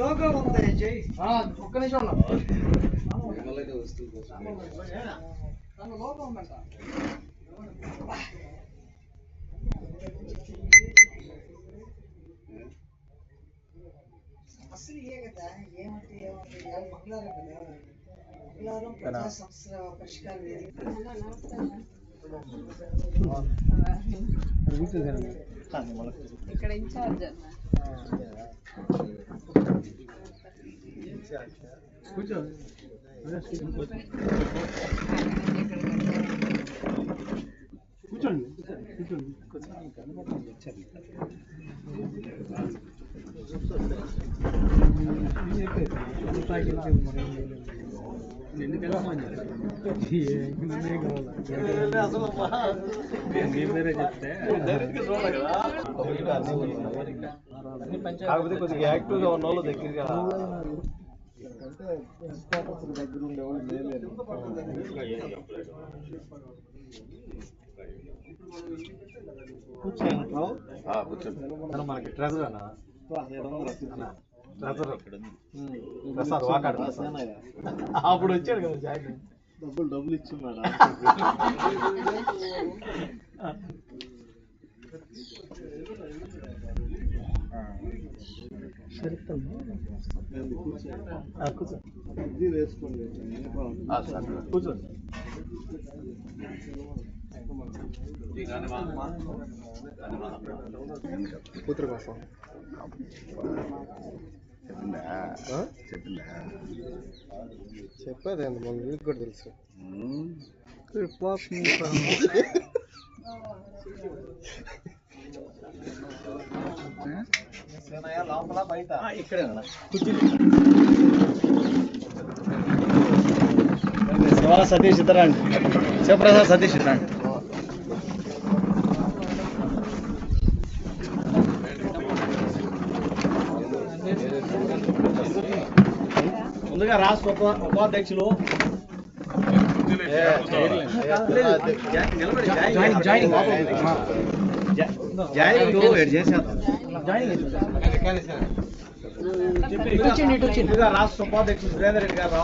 Logo ఉంది జై ఒక్క నిమిషం ఉన్నా దాని లోగో ఉందంట సమస్యలు ఇవే కదా ఏమంటే ఏమంటే ఇవాళ మంగళవారం కదా మంగళవారం ప్రజా సమస్యల పరిష్కార వేదిక ఇక్కడ ఇన్ఛార్జ్ అన్న కూర్చోండి. కూర్చోండి కూర్చోండి కనబడుతుంది వచ్చారు అసలు చెప్తే కాకపోతే కొద్దిగా యాక్టివ్గా ఉన్న వాళ్ళు దగ్గరగా కూర్చోండి. మనకి ట్రెజర్ అన్న. ట్రెజర్ ప్రసాద్ వాకాడు. అప్పుడు వచ్చాడు కదా జాయిన్ డబ్బులు డబ్బులు ఇచ్చున్నాడా కూర్చో ఇది వేసుకోండి కూర్చోండి కూతురు కోసం చెప్పేది అండి మన మీకు కూడా తెలుసు. లోపల బయట ఇక్కడే శివరా సతీష్ ఇద్దరండి శివప్రసాద్ సతీష్ ఇద్దరండి ముందుగా రాష్ట్ర ఉప ఉపాధ్యక్షులు జాయినింగ్ జాయినింగ్ జాయినింగ్ చేసేద్దాం రాష్ట్ర ఉపాధ్యక్షులు సురేందర్ రెడ్డి గారు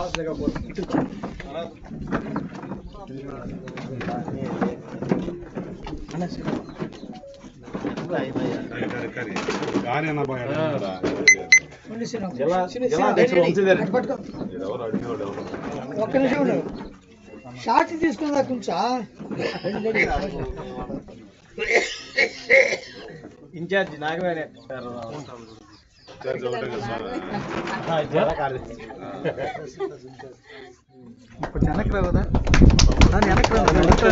వంశీధర్ రెడ్డి. ఒక్క నిమిషం. షార్ట్ తీసుకుందా కొంచెం. ఇన్ఛార్జ్ నాగవేణి. ఇప్పుడు వెనక్కి రావదా వెనక్కి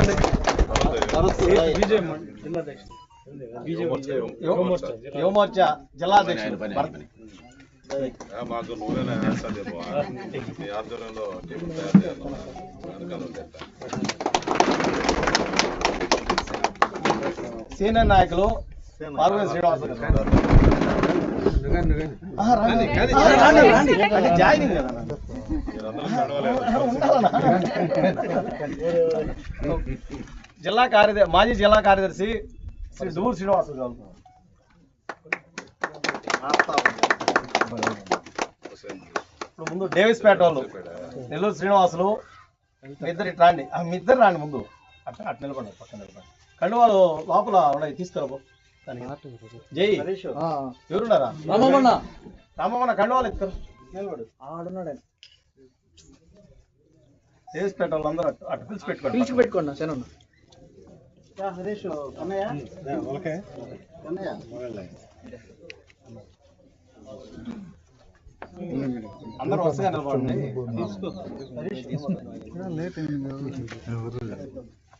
బీజేఎం యువమోర్చా. మాకు ఆధ్వర్యంలో తయారు వెనకాల ఉండేది. సీనియర్ నాయకులు పార్వతి శ్రీనివాస జాయినింగ్ కదా. జిల్లా కార్యదర్శి మాజీ జిల్లా కార్యదర్శి శ్రీ డూర్ శ్రీనివాస గారు ఇప్పుడు ముందు డేవిస్పేట వాళ్ళు నెల్లూరు శ్రీనివాసులు మీ ఇద్దరు రాండి. మీ ఇద్దరు రాండి ముందు. అట్లా అట్లా నిలబడి పక్కన నిలబడి కండువాలు లోపల ఉన్నాయి తీసుకురాబో జై. ఎవరున్నారా? రామమన్న. రామమ్మన్న కండువాలు ఇస్తారు నిలబడు. ఆడున్నాడు డేవిస్పేట వాళ్ళందరూ అటు అటు పిలిచి పెట్టుకోండి పిలిచి పెట్టుకోండి శనన్న హరీష్ కన్నయ్య? కన్నయ్య? అందరూ వరుసగా నిలబడండి. కండువాలు ఇచ్చి గాంధీ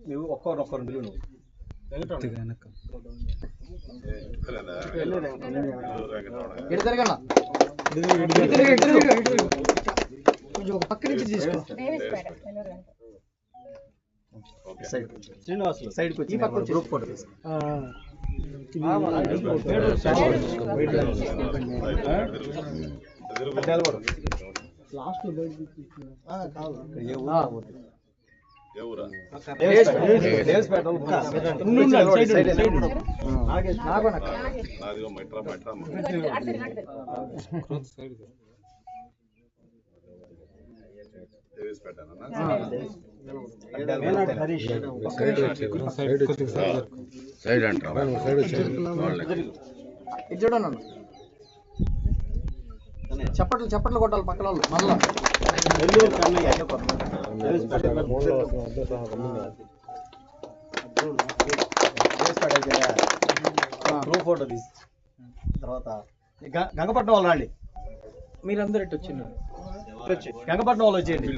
ನೀವು ಒಕ್ಕೋರು ಒಕ್ಕೋರು ಬಿಲ್ಲು ನೋವು కొంచెం ఒక పక్క నుంచి తీసుకో. శ్రీనివాసులు. సైడ్కి వచ్చి పక్క. గ్రూప్ ఫోటో సైడ్ సైడ్ నాగోనక్క నాదిగో మెట్రా మెట్రా దేవేశపేటనా సైడ్ అంటారా ఇది చూడండి చప్పట్లు చప్పట్లు కొట్టాలి పక్కన వాళ్ళు మళ్ళా గ్రూప్ ఫోటో తీసి. తర్వాత గంగపట్నం వాళ్ళు రండి. మీరందరూ ఇటు వచ్చిండు వచ్చి. గంగపట్నం వాళ్ళు వచ్చేయండి.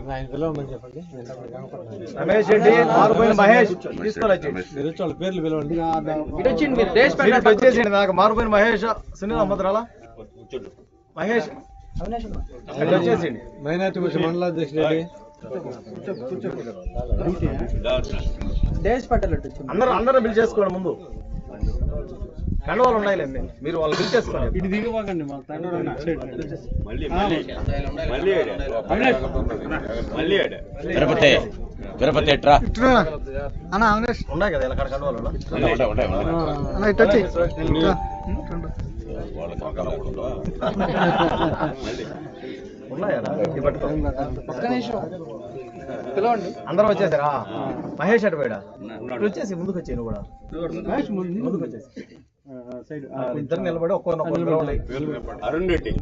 రమేష్ రెడ్డి మారుపోయిన మహేష్ తీసుకొని వచ్చేయండి. ఇటు వచ్చింది మీరు. వచ్చేసేయండి నాకు మారుపోయిన మహేష్ సునీల్ అమ్మద్రాల. మహేష్. పెట్టాలి ఇటు వచ్చింది అందరూ అందరూ బిల్ చేసుకోండి ముందు. కండవాళ్ళు ఉన్నాయిలేండి మీరు వాళ్ళు బిల్ చేసుకోండి. దిగిపోకండి తిరుపతి తిరుపతి ఎట్రా అన్న అవినాష్ ఉన్నాయి కదా ఇలా కండవాళ్ళు పిలవండి. అందరూ వచ్చేసారా? మహేష్ అటు పోయాడా? ఇటు వచ్చేసి ముందుకు వచ్చాయి నువ్వు కూడా. ముందుకు వచ్చేసి. ఆ, ఇద్దరు నిలబడి ఒక్కొక్క అరుణ్ రెడ్డి.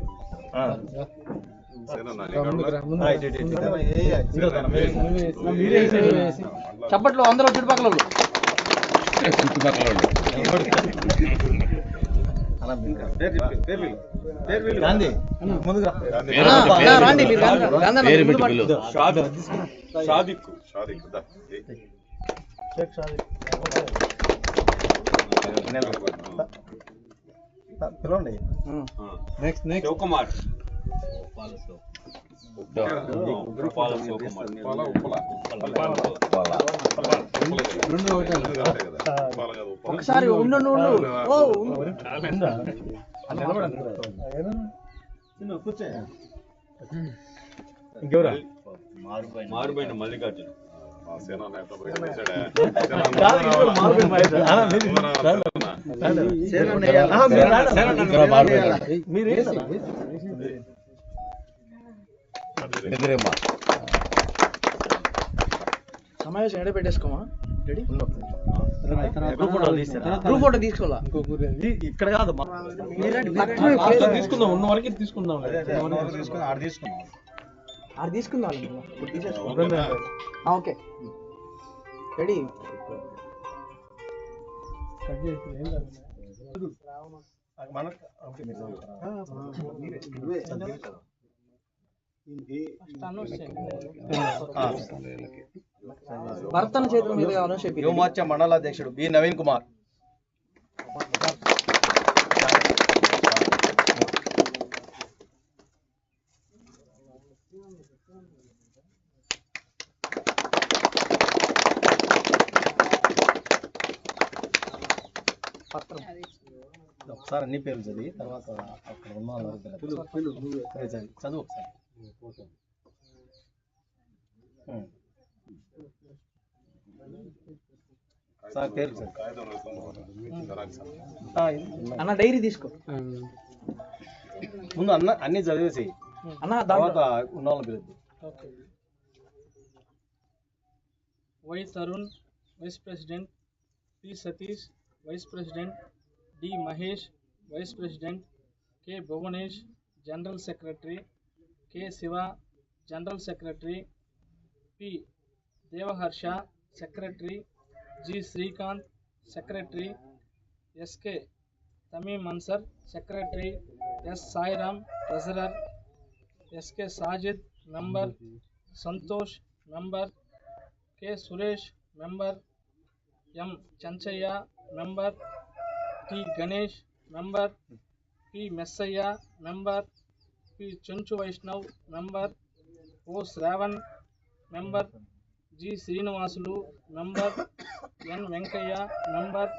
చప్పట్లు అందరూ చుట్టుపక్కల. చుట్టుపక్కల షాదిక్. షాదిక్ దా. ఏయ్. పిలవండి. శివకుమార్. ఉప్పాల శివకుమార్ ఒకసారి ఉండు. ఇంకెవరా మారుపోయిన మల్లికార్జున మా సేనా నేత బ్రేక్ చేశాడే. కాదు, ఇంకెవరు? మారుపోయిన మహేష్. ఆ, మీరు- ఆహా, మీరు రాండి. ఇక్కడ మారుపోయారు. మీరు ఏంటన్నా? ఎదురేమ్మా సమావేశం ఎడ పెట్టేసుకోమా? రెడీ? గ్రూప్ ఫోటో తీసుకోవాలా? ఇక్కడ కాదు తీసుకుందాం. ఉన్న వరకు అది ఓకే. రెడీ ఓకే, మీరు చదువుతారా? ఆ. భర్తన చేతుల మీద కావాలని చెప్పి యువమోర్చా మండలాధ్యక్షుడు బి. నవీన్ కుమార్. పత్రం. ఒకసారి అన్ని పేర్లు చదివి తర్వాత అక్కడ ఉన్న. చదువు ఒకసారి. ఉం. సార్ పేర్లు చదివి కాగితం రాసుకొని జెరాక్స్. ఆ, ఇది. అన్న డైరీ తీసుకో ముందు అన్న అన్ని చదివేసి అన్న తర్వాత దాంట్లో ఉన్న వాళ్ళ పిలుద్దు Y Tarun vice president P Satish vice president D Mahesh vice president K Bhuvanesh general secretary K. Shiva general secretary P. Devaharsha secretary G. Srikanth secretary SK Tamim Ansar secretary S. Sairam treasurer SK Sajid member Santosh member K. Suresh member M. Chenchaiah member T. Ganesh member P. Messaiah member P Chenchu Vaishnav member O Shravan member G Srinivasulu member N Venkaiah member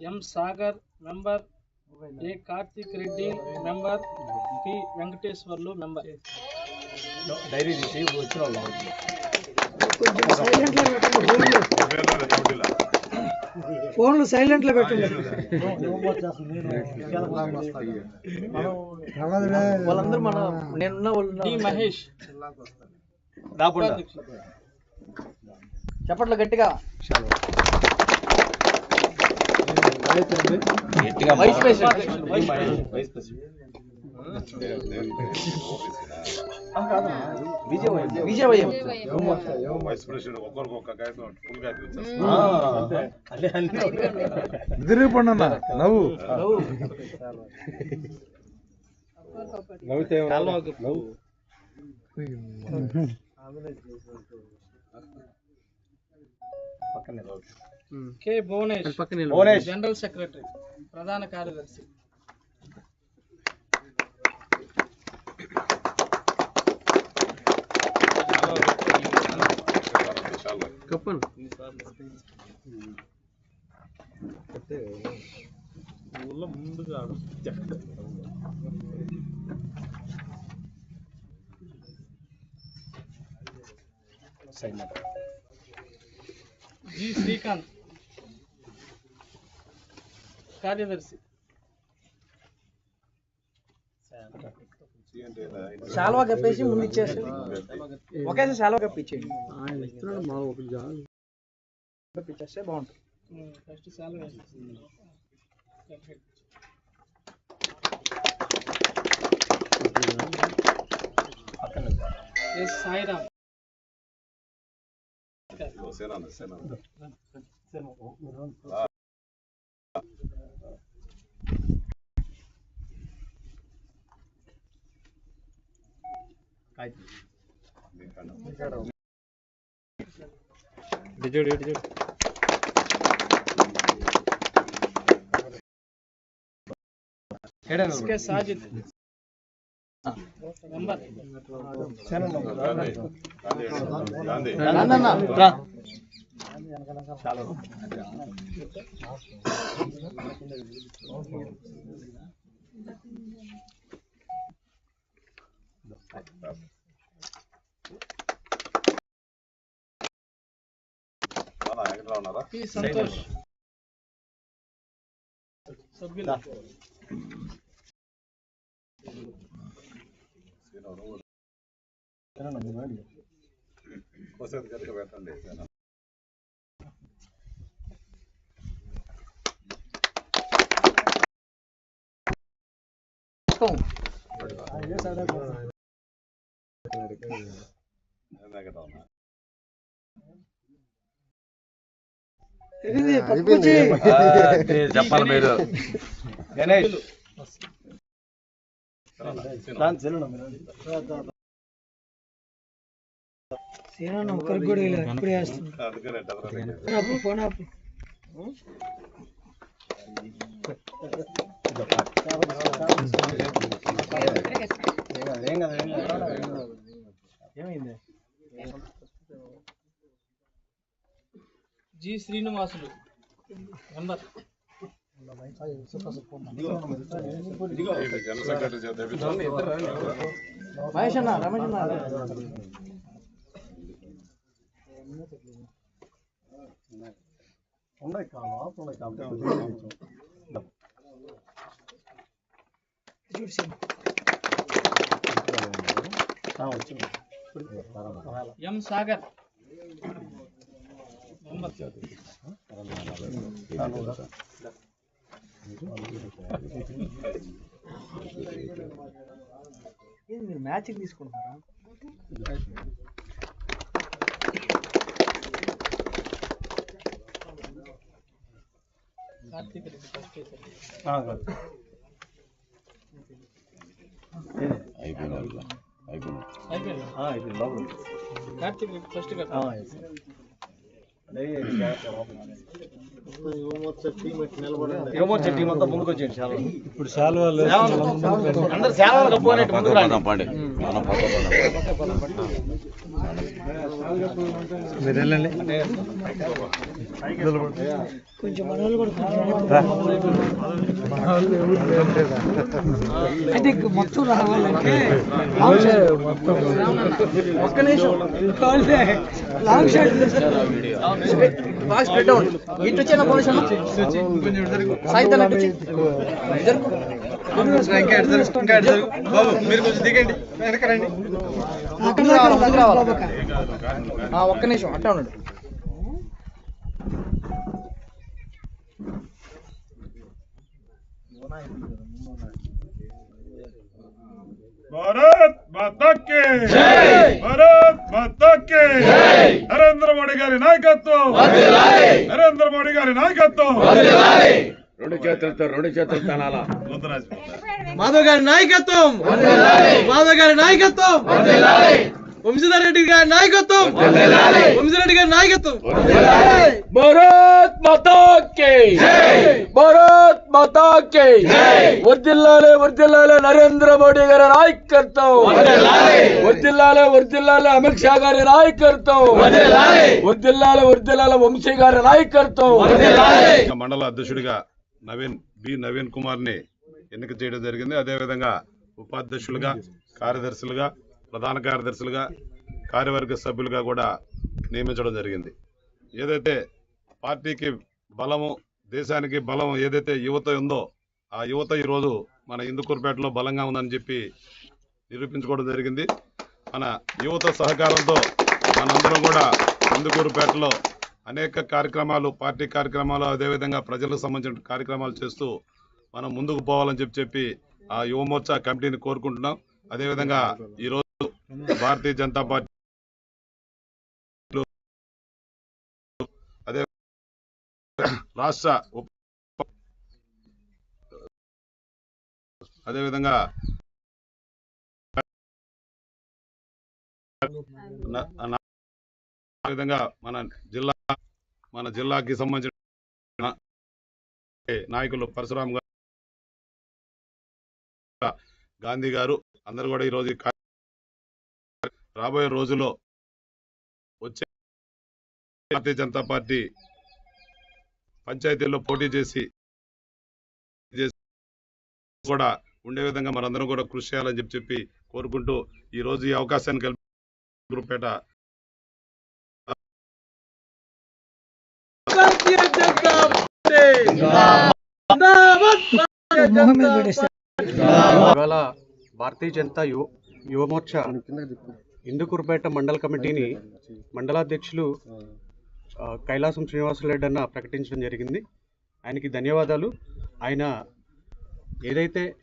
M Sagar member A Karthik Reddy member P Venkateswarlu member diary వచ్చిన ఫోన్లు సైలెంట్లో పెట్టండి. వాళ్ళందరూ మన నేనున్న వాళ్ళు మహేష్. చెప్పట్లు గట్టిగా. గట్టిగా vice president. Vice president. విజయవయం vice president ఒక్కరికి ఒక్క కాగితం ఫుల్ కాగితం ఇచ్చేస్తాం అదే అన్నీ ఇద్దరు పండు నవ్వు. పక్కనే భువనేష్ జనరల్ సెక్రటరీ ప్రధాన కార్యదర్శి. సైన్ జి శ్రీకాంత్ కార్యదర్శి శాల్వా కప్పేసి ముందు ఇచ్చేసి ఒకేసారి శాల్వా కప్పించేయండి కప్పించేస్తే బాగుంటుంది ఫస్ట్ సాల్వ్ పక్కనే ఎస్ సాయిరామ్ సేనా సేనా కాగితం ఏడా ఎస్కే సాజిద్ మెంబర్ గాంధీ గాంధీ నాన్న రా రానా, వెంకటరావు ఉన్నారా పి సంతోష్ సభ్యులు కోసేది కనుక పెట్టండి సేనా వెంకటరావు ఉన్నా ఇది పప్పుచి చెప్పాలి మీరు గణేష్ సేనా, ఒకరికి కూడా ఇప్పుడే ఫోన్ ఆపు, ఏం కదా ఏం కదా ఏమైంది జి శ్రీనివాసులు మెంబర్ ఇది జనరల్ సెక్రటరీ చేత తెప్పించాలి. మహేష్ అన్న రమేష్ అన్న ఉన్నాయి కావాలి ఉన్నాయి కాబట్టి చూడు సీనా. వచ్చింది ఎం సాగర్ మెంబర్ ఏంది మీరు మ్యాచ్కి తీసుకుంటున్నారా కార్తీక్ రెడ్డి ఫస్ట్ వేశారు ఆ, కాదు. అయిపోయిన వాళ్ళు. అయిపోయింది. అయిపోయింది? లోపల. కార్తీక్ ఫస్ట్ కదా యువమోర్చా టీం అంతా ముందుకు వచ్చేయండి చాలా ఇప్పుడు శాలువాలు అందరు సేవలు కప్పుకోనట్టు ముందుకు రండి పోదాం పండి మనం పక్క పోదాం మీరు వెళ్ళండి. కొంచెం మనోళ్ళు కూడా రా. మనోళ్ళు ఎవరు లేరు కదా. అయితే మొత్తం రావాలంటే వాళ్ళే మొత్తం ఒక్క నిమిషం. వాళ్ళే లాంగ్ షాట్. బాగా స్ప్రెడ్ అవ్వండి ఇటు వచ్చిన పొజిషన్ సాయంత్రం ఇటు. బాబు మీరు కొంచెం దిగండి. వెనక రండి. ఒక్క నిమిషం అట్టే ఉండండి భారత్ మాతా కి భారత్ మాతా కి నరేంద్ర మోడీ గారి నాయకత్వం. నరేంద్ర మోడీ గారి నాయకత్వం. రెండు చేతులతో రెండు చేతులు తనాలా. మాధవ్ గారి నాయకత్వం. మాధవ్ గారి నాయకత్వం. వంశీధర్ రెడ్డి గారి నాయకత్వం. వంశీధర్ రెడ్డి గారి నాయకత్వం. భారత్ మాతా కి. భారత్ మాతా కి. వర్దిల్లాలే వర్దిల్లాలే నరేంద్ర మోడీ గారి నాయకత్వం. వర్దిల్లాలే వర్దిల్లాలే అమిత్ షా గారి నాయకత్వం. వర్దిల్లాలే వర్దిల్లాలే వంశీ గారి నాయకత్వం. మండల అధ్యక్షుడిగా నవీన్ బి నవీన్ కుమార్ని ఎన్నిక చేయడం జరిగింది. అదేవిధంగా ఉపాధ్యక్షులుగా కార్యదర్శులుగా ప్రధాన కార్యదర్శులుగా కార్యవర్గ సభ్యులుగా కూడా నియమించడం జరిగింది. ఏదైతే పార్టీకి బలము దేశానికి బలం ఏదైతే యువత ఉందో ఆ యువత ఈరోజు మన ఇందుకూరుపేటలో బలంగా ఉందని చెప్పి నిరూపించుకోవడం జరిగింది. మన యువత సహకారంతో మనందరం కూడా ఇందుకూరుపేటలో అనేక కార్యక్రమాలు పార్టీ కార్యక్రమాలు అదేవిధంగా ప్రజలకు సంబంధించిన కార్యక్రమాలు చేస్తూ మనం ముందుకు పోవాలని చెప్పి చెప్పి ఆ యువమోర్చా కమిటీని కోరుకుంటున్నాం. అదేవిధంగా ఈరోజు భారతీయ జనతా పార్టీ అదే రాష్ట్ర అదేవిధంగా విధంగా మన జిల్లా మన జిల్లాకి సంబంధించిన నాయకులు పరశురామ్ గారు గాంధీ గారు అందరు కూడా ఈరోజు ఈ రాబోయే రోజుల్లో వచ్చే భారతీయ జనతా పార్టీ పంచాయతీల్లో పోటీ చేసి కూడా ఉండే విధంగా మనందరం కూడా కృషి చేయాలని చెప్పి చెప్పి కోరుకుంటూ ఈ రోజు ఈ అవకాశాన్ని కల్పి గురుపేట భారతీయ జనతా యువ యువమోర్చా ఇందుకూరుపేట మండల కమిటీని మండలాధ్యక్షులు కైలాసం శ్రీనివాసరెడ్డి అన్న ప్రకటించడం జరిగింది. ఆయనకి ధన్యవాదాలు. ఆయన ఏదైతే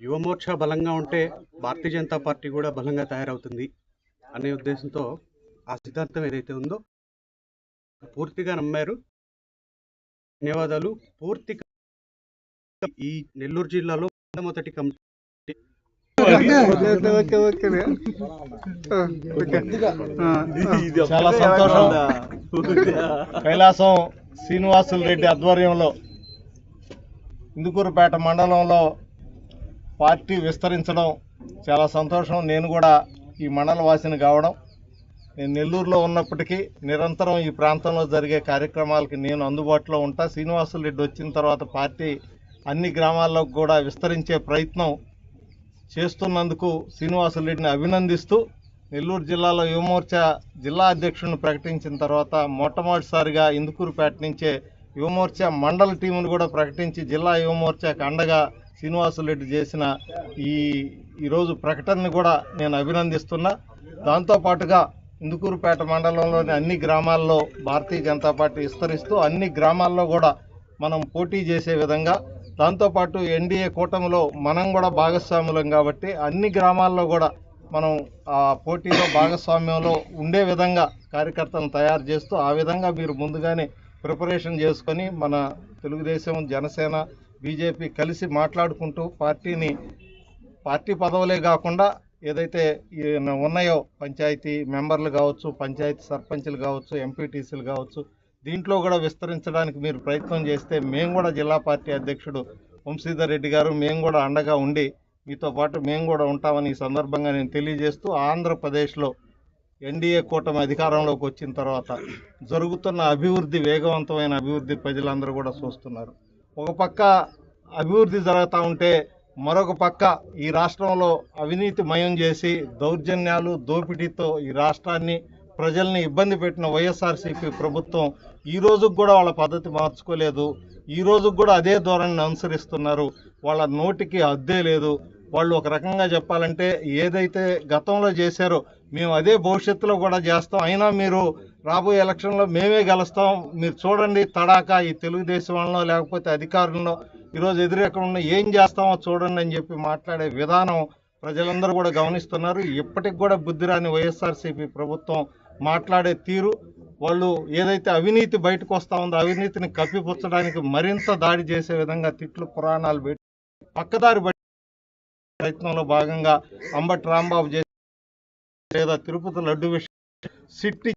యువమోర్చా బలంగా ఉంటే భారతీయ జనతా పార్టీ కూడా బలంగా తయారవుతుంది అనే ఉద్దేశంతో ఆ సిద్ధాంతం ఏదైతే ఉందో పూర్తిగా నమ్మారు. ధన్యవాదాలు. పూర్తి ఈ నెల్లూరు జిల్లాలో మొదటి కమిటీ చాలా సంతోషం. కైలాసం శ్రీనివాసుల రెడ్డి ఆధ్వర్యంలో ఇందుకూరుపేట మండలంలో పార్టీ విస్తరించడం చాలా సంతోషం. నేను కూడా ఈ మండల వాసిని కావడం. నేను నెల్లూరులో ఉన్నప్పటికీ నిరంతరం ఈ ప్రాంతంలో జరిగే కార్యక్రమాలకి నేను అందుబాటులో ఉంటా. శ్రీనివాసులు రెడ్డి వచ్చిన తర్వాత పార్టీ అన్ని గ్రామాల్లో కూడా విస్తరించే ప్రయత్నం చేస్తున్నందుకు శ్రీనివాసులు రెడ్డిని అభినందిస్తూ నెల్లూరు జిల్లాలో యువమోర్చా జిల్లా అధ్యక్షుడిని ప్రకటించిన తర్వాత మొట్టమొదటిసారిగా ఇందుకూరుపేట నుంచే యువమోర్చా మండల టీమును కూడా ప్రకటించి జిల్లా యువమోర్చాకు అండగా శ్రీనివాసులరెడ్డి చేసిన ఈ ఈరోజు ప్రకటనని కూడా నేను అభినందిస్తున్నా. దాంతోపాటుగా ఇందుకూరుపేట మండలంలోని అన్ని గ్రామాల్లో భారతీయ జనతా పార్టీ విస్తరిస్తూ అన్ని గ్రామాల్లో కూడా మనం పోటీ చేసే విధంగా దాంతోపాటు ఎన్డీఏ కూటమిలో మనం కూడా భాగస్వాములం కాబట్టి అన్ని గ్రామాల్లో కూడా మనం ఆ పోటీలో భాగస్వామ్యంలో ఉండే విధంగా కార్యకర్తలను తయారు చేస్తూ ఆ విధంగా మీరు ముందుగానే ప్రిపరేషన్ చేసుకొని మన తెలుగుదేశం జనసేన బీజేపీ కలిసి మాట్లాడుకుంటూ పార్టీని పార్టీ పదవులే కాకుండా ఏదైతే ఉన్నాయో పంచాయతీ మెంబర్లు కావచ్చు పంచాయతీ సర్పంచ్లు కావచ్చు ఎంపీటీసీలు కావచ్చు దీంట్లో కూడా విస్తరించడానికి మీరు ప్రయత్నం చేస్తే మేము కూడా జిల్లా పార్టీ అధ్యక్షుడు వంశీధర్ రెడ్డి గారు మేము కూడా అండగా ఉండి మీతో పాటు మేము కూడా ఉంటామని ఈ సందర్భంగా నేను తెలియజేస్తూ ఆంధ్రప్రదేశ్లో ఎన్డీఏ కూటమి అధికారంలోకి వచ్చిన తర్వాత జరుగుతున్న అభివృద్ధి వేగవంతమైన అభివృద్ధి ప్రజలందరూ కూడా చూస్తున్నారు. ఒక పక్క అభివృద్ధి జరుగుతూ ఉంటే మరొక పక్క ఈ రాష్ట్రంలో అవినీతి మయం చేసి దౌర్జన్యాలు దోపిడీతో ఈ రాష్ట్రాన్ని ప్రజల్ని ఇబ్బంది పెట్టిన వైఎస్ఆర్సీపీ ప్రభుత్వం ఈ రోజుకు కూడా వాళ్ళ పద్ధతి మార్చుకోలేదు. ఈ రోజుకు కూడా అదే ధోరణిని అనుసరిస్తున్నారు. వాళ్ళ నోటికి అద్దే లేదు. వాళ్ళు ఒక రకంగా చెప్పాలంటే ఏదైతే గతంలో చేశారో మేము అదే భవిష్యత్తులో కూడా చేస్తాం. అయినా మీరు రాబోయే ఎలక్షన్లో మేమే గెలుస్తాం. మీరు చూడండి తడాక ఈ తెలుగుదేశం వాళ్ళలో లేకపోతే అధికారంలో ఈరోజు ఎదురెక్కడ ఏం చేస్తామో చూడండి అని చెప్పి మాట్లాడే విధానం ప్రజలందరూ కూడా గమనిస్తున్నారు. ఇప్పటికి కూడా బుద్ధి రాని వైఎస్ఆర్సీపీ ప్రభుత్వం మాట్లాడే తీరు వాళ్ళు ఏదైతే అవినీతి బయటకు వస్తా ఉందో అవినీతిని కప్పిపుచ్చడానికి మరింత దాడి చేసే విధంగా తిట్లు పురాణాలు పెట్టి పక్కదారి బట్టి ప్రయత్నంలో భాగంగా అంబటి రాంబాబు చేసే లేదా తిరుపతి లడ్డు విషయం సిట్టి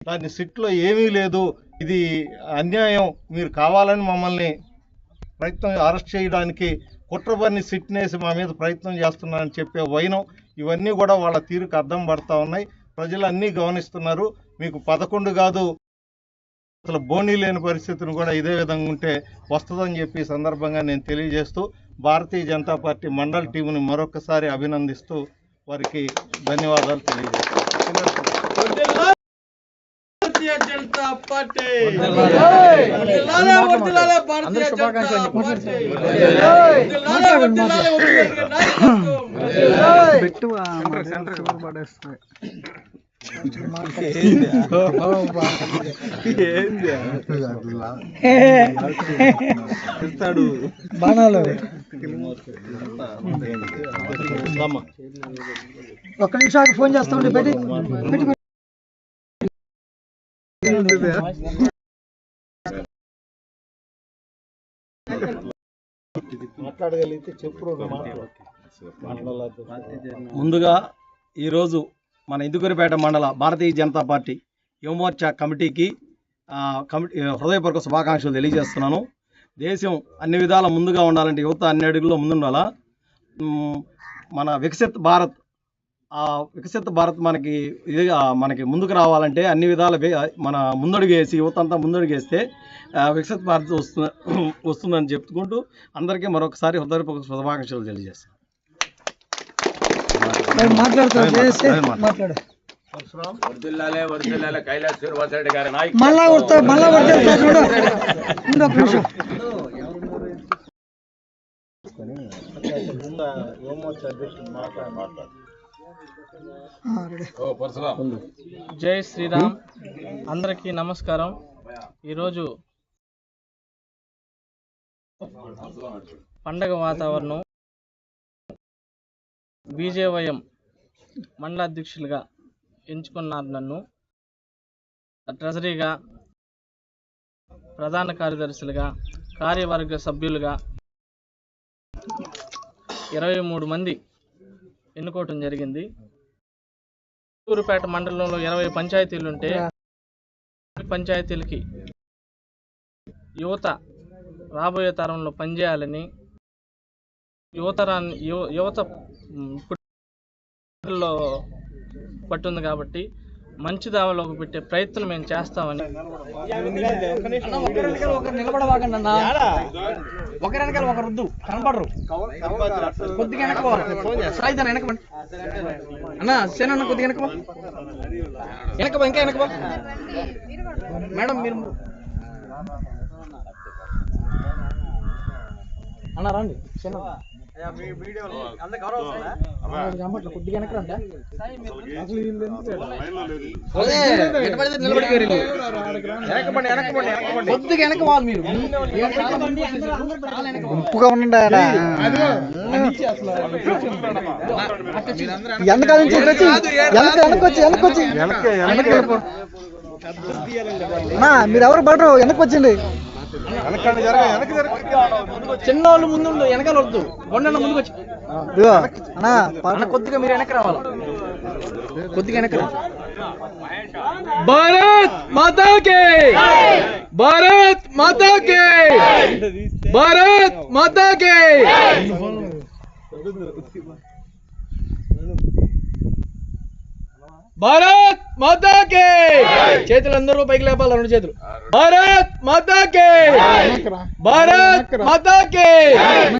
దాని సిట్లో ఏమీ లేదు. ఇది అన్యాయం. మీరు కావాలని మమ్మల్ని ప్రయత్నం అరెస్ట్ చేయడానికి కుట్రపని సిట్నేసి మా మీద ప్రయత్నం చేస్తున్నారని చెప్పే వైనం. ఇవన్నీ కూడా వాళ్ళ తీరుకు అర్థం పడతా ఉన్నాయి. ప్రజలు అన్నీ గమనిస్తున్నారు. మీకు పదకొండు కాదు అసలు బోనీ లేని పరిస్థితిని కూడా ఇదే విధంగా ఉంటే వస్తుందని చెప్పి ఈ సందర్భంగా నేను తెలియజేస్తూ భారతీయ జనతా పార్టీ మండల్ టీంని మరొకసారి అభినందిస్తూ వారికి ధన్యవాదాలు తెలియజేస్తాను భారతీయ బాణాలు ఒక్క నిమిషానికి ఫోన్ చేస్తా ఉండే పెట్టి పెట్టి మాట్లాడగలిగితే చెప్పు ముందుగా ఈరోజు మన ఇందుకూరిపేట మండల భారతీయ జనతా పార్టీ యువమోర్చా కమిటీకి కమిటీ హృదయపూర్వక శుభాకాంక్షలు తెలియజేస్తున్నాను. దేశం అన్ని విధాల ముందుగా ఉండాలంటే యువత అన్ని అడుగుల్లో ముందుండాలా? మన వికసిత్ భారత్ ఆ వికసిత్ భారత్ మనకి ఇది మనకి ముందుకు రావాలంటే అన్ని విధాల మన ముందడుగు వేసి యువత అంతా ముందడుగు వేస్తే వికసిత్ భారత్ వస్తు వస్తుందని చెప్పుకుంటూ అందరికీ మరొకసారి హృదయపూర్వక శుభాకాంక్షలు తెలియజేస్తాను. మాట్లాడు. వర్దిల్లాలే వర్దిల్లాలే కైలాస్ శ్రీనివాసరెడ్డి గారి మళ్ళా కొడతా మళ్ళా కొడతా చూడు. ఉండు ఒక్క నిమిషం. ఆ, రెడీ. జై శ్రీరామ్. అందరికీ నమస్కారం. ఈరోజు పండగ వాతావరణం బీజేవైఎం మండల అధ్యక్షులుగా ఎంచుకున్నారు నన్ను. ట్రెజరీగా ప్రధాన కార్యదర్శులుగా కార్యవర్గ సభ్యులుగా ఇరవై మూడు మంది ఎన్నుకోవటం జరిగింది. చిత్తూరుపేట మండలంలో ఇరవై పంచాయతీలు ఉంటే పంచాయతీలకి యువత రాబోయే తరంలో పనిచేయాలని యువతరాన్ని యువ యువత మ్, పట్టుంది కాబట్టి మంచి దావలోకి పెట్టే ప్రయత్నం మేము చేస్తామని అన్న, ఒకరి వెనకాల ఒకరు నిలబడవాకండి ఒకరి వెనకాల ఒకరు వద్దు కనపడరు కొద్దిగా వెనక పోవాలి సాయిదాన్ని వెనక పండి. కొద్దిగా వెనక పో. ఇంకా వెనక మేడం మీరు అన్న రండి సేన కొద్దిగా వెనక వీళ్ళు. మీరు. ఉండండి ఆడ. వెనకాల నుంచి ఇటు వచ్చి వెనక వెనక వచ్చి వెనక వచ్చి. వెనక వెళ్ళిపో అన్నా మీరు ఎవరు పడరు వెనక్కి వచ్చింది. చిన్నోళ్ళు ముందు వెనకాల వద్దు. కొండన్న ముందుకు వచ్చి. కొద్దిగా మీరు వెనక్కి రావాలి? కొద్దిగా వెనక్కి రా. భారత్ మాతా కే భారత్ మాతా కే భారత్ మాతా భారత్ మాతా కే! చేతులు అందరూ పైకి లేపాలి రెండు చేతులు. భారత్ మాతా కే! భారత్ మాతా కే!